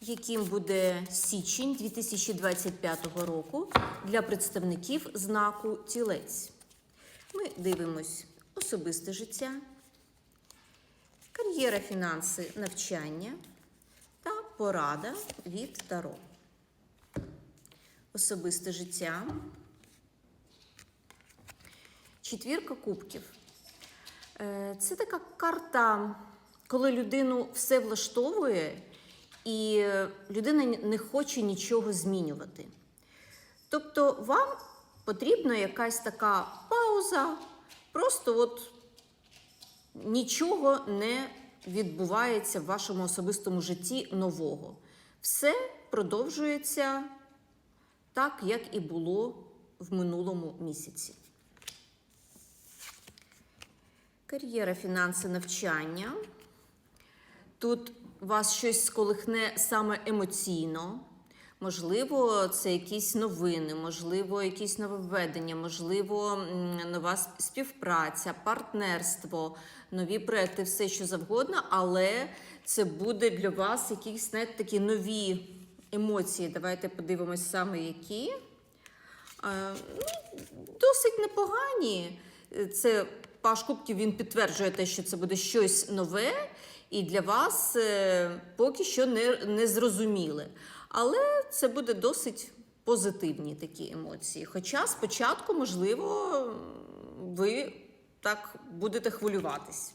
яким буде січень 2025 року для представників знаку тілець. Ми дивимось особисте життя, кар'єра, фінанси, навчання та порада від Таро. Особисте життя. Четвірка кубків. Е, Це така карта, коли людину все влаштовує, і людина не хоче нічого змінювати. Тобто вам потрібна якась така пауза, просто от нічого не відбувається в вашому особистому житті нового. Все продовжується так, як і було в минулому місяці. Кар'єра, фінанси, навчання. Тут вас щось сколихне саме емоційно. Можливо, це якісь новини, можливо, якісь нововведення, можливо, нова співпраця, партнерство, нові проекти, все що завгодно, але це буде для вас якісь знаєте, такі нові емоції. Давайте подивимось саме які. Е, ну, досить непогані. Це Паш Кубків він підтверджує те, що це буде щось нове, і для вас е, поки що не, не зрозуміле. Але це буде досить позитивні такі емоції. Хоча спочатку, можливо, ви так будете хвилюватись.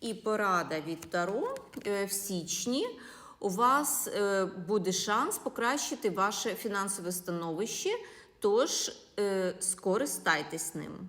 І порада від Таро е, в січні у вас е, буде шанс покращити ваше фінансове становище, тож скористайтесь ним.